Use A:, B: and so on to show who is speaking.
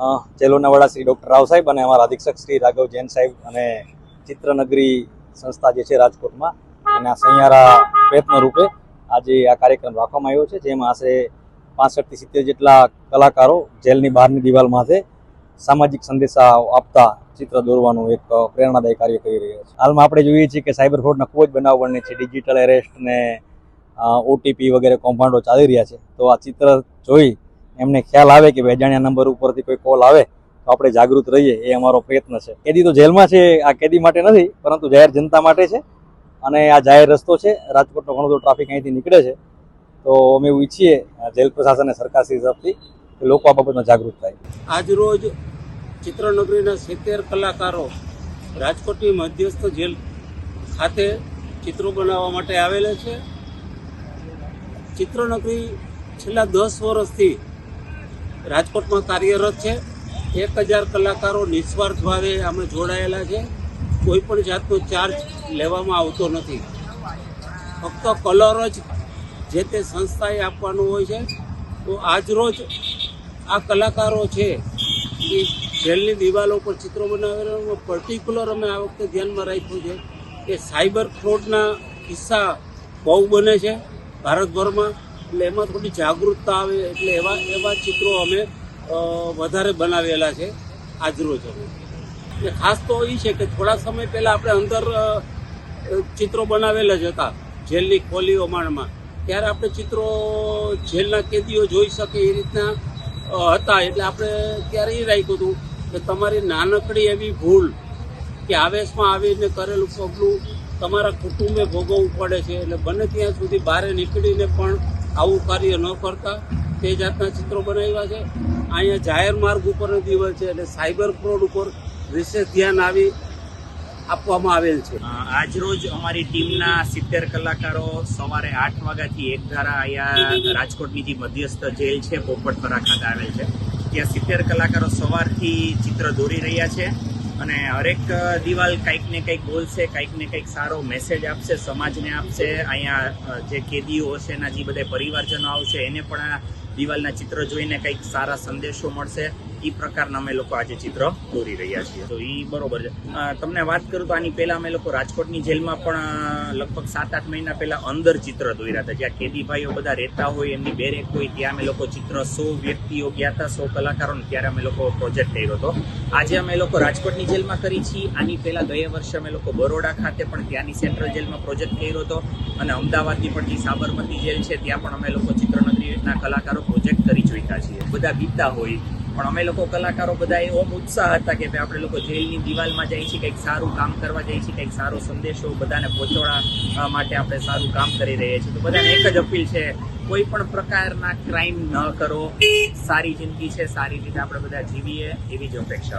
A: અ, જેલોના વડા શ્રી ડૉક્ટર રાવ સાહેબ અને અમારા અધિક્ષક શ્રી રાઘવ જૈન સાહેબ અને ચિત્રનગરી સંસ્થા જે છે રાજકોટમાં એના સહિયારા પ્રયત્ન રૂપે આજે આ કાર્યક્રમ રાખવામાં આવ્યો છે જેમાં આશરે પાસઠથી સિત્તેર જેટલા કલાકારો જેલની બહારની દિવાલ સામાજિક સંદેશા આપતા ચિત્ર દોરવાનું એક પ્રેરણાદાયી કાર્ય કરી રહ્યા છે. હાલમાં આપણે જોઈએ છીએ કે સાયબર ફ્રોડના ખૂબ જ બનાવ બને છે ડિજિટલ એરેસ્ટ ને ઓટીપી વગેરે કૌભાંડો ચાલી રહ્યા છે. તો આ ચિત્ર જોઈ એમને ખ્યાલ આવે કે અજાણ્યા નંબર ઉપરથી કોઈ કોલ આવે, તો આપણે જાગૃત રહીએ, એ અમારો પ્રયત્ન છે. કેદી તો જેલમાં છે, આ કેદી માટે નથી, પરંતુ જાહેર જનતા માટે છે. અને આ જાહેર રસ્તો છે, રાજકોટનો ઘણો બધો ટ્રાફિક અહીંથી નીકળે છે. તો અમે એવું ઈચ્છીએ જેલ પ્રશાસન અને સરકારશ્રી તરફથી, કે લોકો આ બાબતમાં જાગૃત થાય.
B: આજરોજ ચિત્રનગરીના સિત્તેર કલાકારો રાજકોટની મધ્યસ્થ જેલ ખાતે ચિત્રો બનાવવા માટે આવેલા છે. ચિત્રનગરી છેલ્લા દસ વર્ષથી રાજકોટમાં કાર્યરત છે. એક હજાર કલાકારો નિસ્વાર્થ ભાવે અમે જોડાયેલા છે. કોઈ પણ જાતનો ચાર્જ લેવામાં આવતો નથી. ફક્ત કલર જ જે તે સંસ્થાએ આપવાનું હોય છે. તો આજરોજ આ કલાકારો છે એ જેલની દિવાલો પર ચિત્રો બનાવેલા પર્ટિક્યુલર અમે આ વખતે ધ્યાનમાં રાખ્યું છે કે સાયબર ફ્રોડના કિસ્સા બહુ બને છે. ભારતભરમાં એટલે એમાં થોડી જાગૃતતા આવે એટલે એવા એવા ચિત્રો અમે વધારે બનાવેલા છે આજરોજ અમે. અને ખાસ તો એ છે કે થોડા સમય પહેલાં આપણે અંદર ચિત્રો બનાવેલા જ હતા જેલની ખોલી ઓમાણમાં ત્યારે આપણે ચિત્રો જેલના કેદીઓ જોઈ શકે એ રીતના હતા. એટલે આપણે ત્યારે એ રાખ્યું હતું કે તમારી નાનકડી એવી ભૂલ કે આવેશમાં આવીને કરેલું પગલું તમારા કુટુંબે ભોગવવું પડે છે. એટલે બને ત્યાં સુધી બહાર નીકળીને પણ આવું કાર્ય ન કરતા તે જાતના ચિત્રો બનાવ્યા છે. અહીંયા જાહેર માર્ગ ઉપરનો દિવસ છે એટલે સાયબર ફ્રોડ ઉપર વિશેષ ધ્યાન આવી આપવામાં આવેલ છે.
C: આજરોજ અમારી ટીમના સિત્તેર કલાકારો સવારે આઠ વાગ્યાથી એક ધારા અહીંયા રાજકોટની જે મધ્યસ્થ જેલ છે પોપટપરા ખાતે આવેલ છે. ત્યાં સિત્તેર કલાકારો સવારથી ચિત્ર દોરી રહ્યા છે. અને હરેક દિવાલ કંઈક ને કંઈક બોલશે, કંઈક ને કંઈક સારો મેસેજ આપશે, સમાજને આપશે. અહીંયા જે કેદીઓ હશે એના જે બધા પરિવારજનો આવશે, એને પણ દિવાલના ચિત્ર જોઈને કંઈક સારા સંદેશો મળશે. એ પ્રકારના અમે લોકો આજે ચિત્ર દોરી રહ્યા છીએ. તો એ બરોબર છે. તમને વાત કરું તો આની પહેલા અમે લોકો રાજકોટની જેલમાં પણ લગભગ સાત આઠ મહિના પહેલા અંદર ચિત્ર દોર્યા હતા. જ્યાં કેદીભાઈઓ બધા રહેતા હોય, એમની બેરેક હોય, ત્યાં અમે લોકો ચિત્ર સો વ્યક્તિઓ ગયા હતા, સો કલાકારોને ત્યારે અમે લોકો પ્રોજેક્ટ કર્યો હતો. આજે અમે લોકો રાજકોટની જેલમાં કરી છીએ. આની પહેલા ગયા વર્ષે અમે લોકો બરોડા ખાતે પણ ત્યાંની સેન્ટ્રલ જેલમાં પ્રોજેક્ટ કર્યો હતો. અને અમદાવાદની પણ જે સાબરમતી જેલ છે, ત્યાં પણ અમે લોકો ચિત્રનગરીના કલાકારો પ્રોજેક્ટ કરી ચૂક્યા છીએ. બધા બીતા હોય. પણ અમે લોકો કલાકારો બધા એવો ઉત્સાહ હતા કે ભાઈ આપણે લોકો જેલની દિવાલમાં જઈએ છીએ, કંઈક સારું કામ કરવા જઈએ છીએ, કંઈક સારો સંદેશો બધાને પહોંચાડવા માટે આપણે સારું કામ કરી રહ્યા છીએ. તો બધાને એક જ અપીલ છે, કોઈ પણ પ્રકારના ક્રાઇમ ન કરો. સારી જિંદગી છે, સારી રીતે આપણે બધા જીવીએ એવી જ અપેક્ષા.